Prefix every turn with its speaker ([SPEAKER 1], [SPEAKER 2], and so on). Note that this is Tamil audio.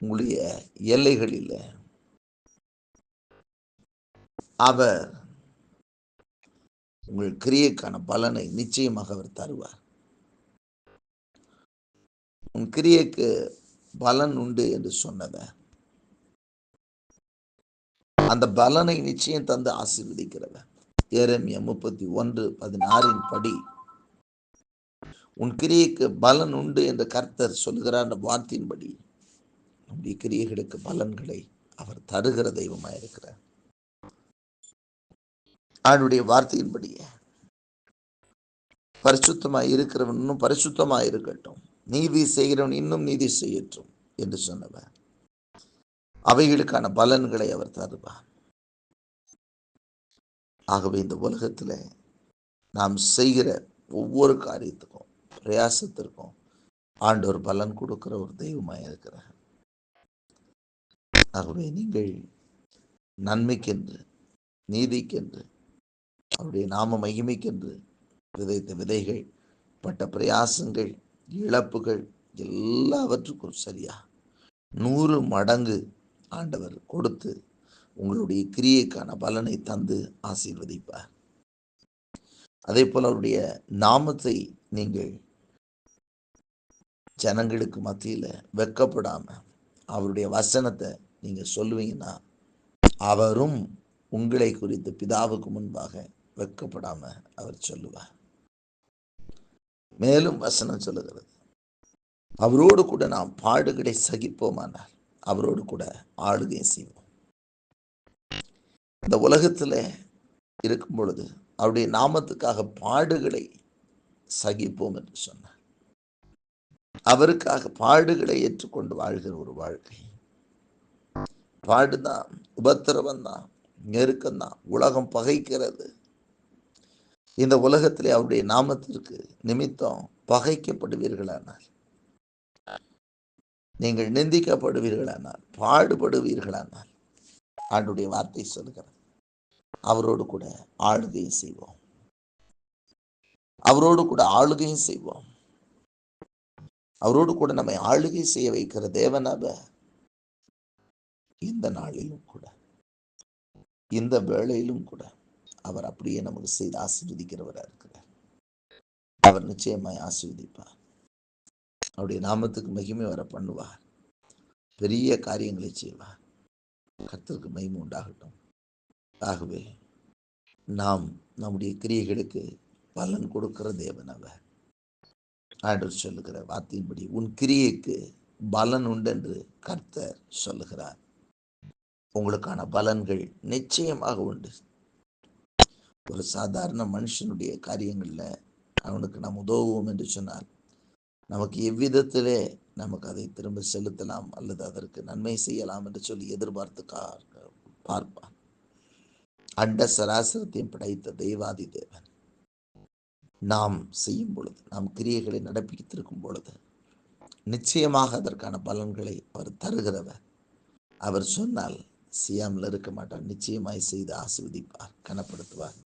[SPEAKER 1] உங்களுடைய எல்லைகளில் அவர் உங்கள் கிரியைக்கான பலனை நிச்சயமாக அவர் தருவார். உன் கிரியைக்கு பலன் உண்டு என்று சொன்னவ அந்த பலனை நிச்சயம் தந்து ஆசீர்வதிக்கிறவர் ஏரமியா முப்பத்தி ஒன்று பதினாறின் படி உன் கிரியைக்கு பலன் உண்டு என்று கர்த்தர் சொல்கிறார் அந்த வார்த்தையின்படி. நம்முடைய கிரியைகளுக்கு பலன்களை அவர் தருகிற தெய்வமாக இருக்கிறார் அவனுடைய வார்த்தையின்படியே பரிசுத்தமாய் இருக்கிறவன் இன்னும் பரிசுத்தமாய் இருக்கட்டும் நீதி செய்கிறவன் இன்னும் நீதி செய்யட்டும் என்று சொன்னவர். அவைகளுக்கான பலன்களை அவர் தருவார். ஆகவே இந்த உலகத்தில் நாம் செய்கிற ஒவ்வொரு காரியத்துக்கும் பிரயாசத்திற்கும் ஆண்டவர் பலன் கொடுக்கிற ஒரு தெய்வமாக இருக்கிறார் ஆகவே நீங்கள் நன்மைக்கென்று நீதிக்கென்று அவருடைய நாம மகிமைக்கென்று விதைத்த விதைகள் பட்ட பிரயாசங்கள் இழப்புகள் எல்லாவற்றுக்கும் சரியா? நூறு மடங்கு ஆண்டவர் கொடுத்து உங்களுடைய கிரியைக்கான பலனை தந்து ஆசீர்வதிப்பார். அதே போல் அவருடைய நாமத்தை நீங்கள் ஜனங்களுக்கு மத்தியில் வெக்கப்படாம அவருடைய வசனத்தை நீங்க சொல்லுவீங்கன்னா அவரும் உங்களை குறித்து பிதாவுக்கு முன்பாக வெக்கப்படாம அவர் சொல்லுவார். மேலும் வசனம் சொல்லுகிறது. அவரோடு கூட நாம் பாடுகளை சகிப்போமானால் அவரோடு கூட ஆளுகை செய்வோம். இந்த உலகத்துல இருக்கும் பொழுது அவருடைய நாமத்துக்காக பாடுகளை சகிப்போம் என்று சொன்னார். அவருக்காக பாடுகளை ஏற்றுக்கொண்டு வாழ்கிற ஒரு வாழ்க்கை. பாடுதான் உபத்திரவம் தான் நெருக்கம் தான் உலகம் பகைக்கிறது. இந்த உலகத்திலே அவருடைய நாமத்திற்கு நிமித்தம் பகைக்கப்படுவீர்களானால் நீங்கள் நிந்திக்கப்படுவீர்களானால் பாடுபடுவீர்களானால் ஆண்டுடைய வார்த்தை சொல்கிறது அவரோடு கூட ஆளுகையும் செய்வோம். அவரோடு கூட ஆளுகையும் செய்வோம். அவரோடு கூட நம்மை ஆளுகை செய்ய வைக்கிற தேவனாக இந்த நாளிலும் கூட இந்த வேளையிலும் கூட அவர் அப்படியே நமக்கு செய்து ஆசீர்வதிக்கிறவராக இருக்கிறார். அவர் நிச்சயமாய் ஆசீர்வதிப்பார். அவருடைய நாமத்துக்கு மகிமை வர பண்ணுவார். பெரிய காரியங்களை செய்வார். கர்த்தருக்கு மகிமை உண்டாகட்டும். ஆகவே நாம் நம்முடைய கிரியைகளுக்கு பலன் கொடுக்கிற தேவன் அவர். ஆண்டு சொல்லுகிற வார்த்தையின்படி உன் கிரியைக்கு பலன் உண்டென்று கர்த்தர் சொல்லுகிறார். உங்களுக்கான பலன்கள் நிச்சயமாக உண்டு. ஒரு சாதாரண மனுஷனுடைய காரியங்களில் அவனுக்கு நாம் உதவுவோம் என்று சொன்னால் நமக்கு எவ்விதத்திலே நமக்கு அதை திரும்ப செலுத்தலாம் அல்லது அதற்கு நன்மை செய்யலாம் என்று சொல்லி எதிர்பார்த்து பார்ப்பான். அண்ட சராசரத்தையும் படைத்த தெய்வாதி தேவன். நாம் செய்யும் பொழுது நாம் கிரியைகளை நடப்பித்திருக்கும் பொழுது நிச்சயமாக அதற்கான பலன்களை அவர் தருகிறவர். அவர் சொன்னால் சியாமில் இருக்க மாட்டார் நிச்சயமாய் செய்து ஆசிர்வதிப்பார் கனப்படுத்துவார்.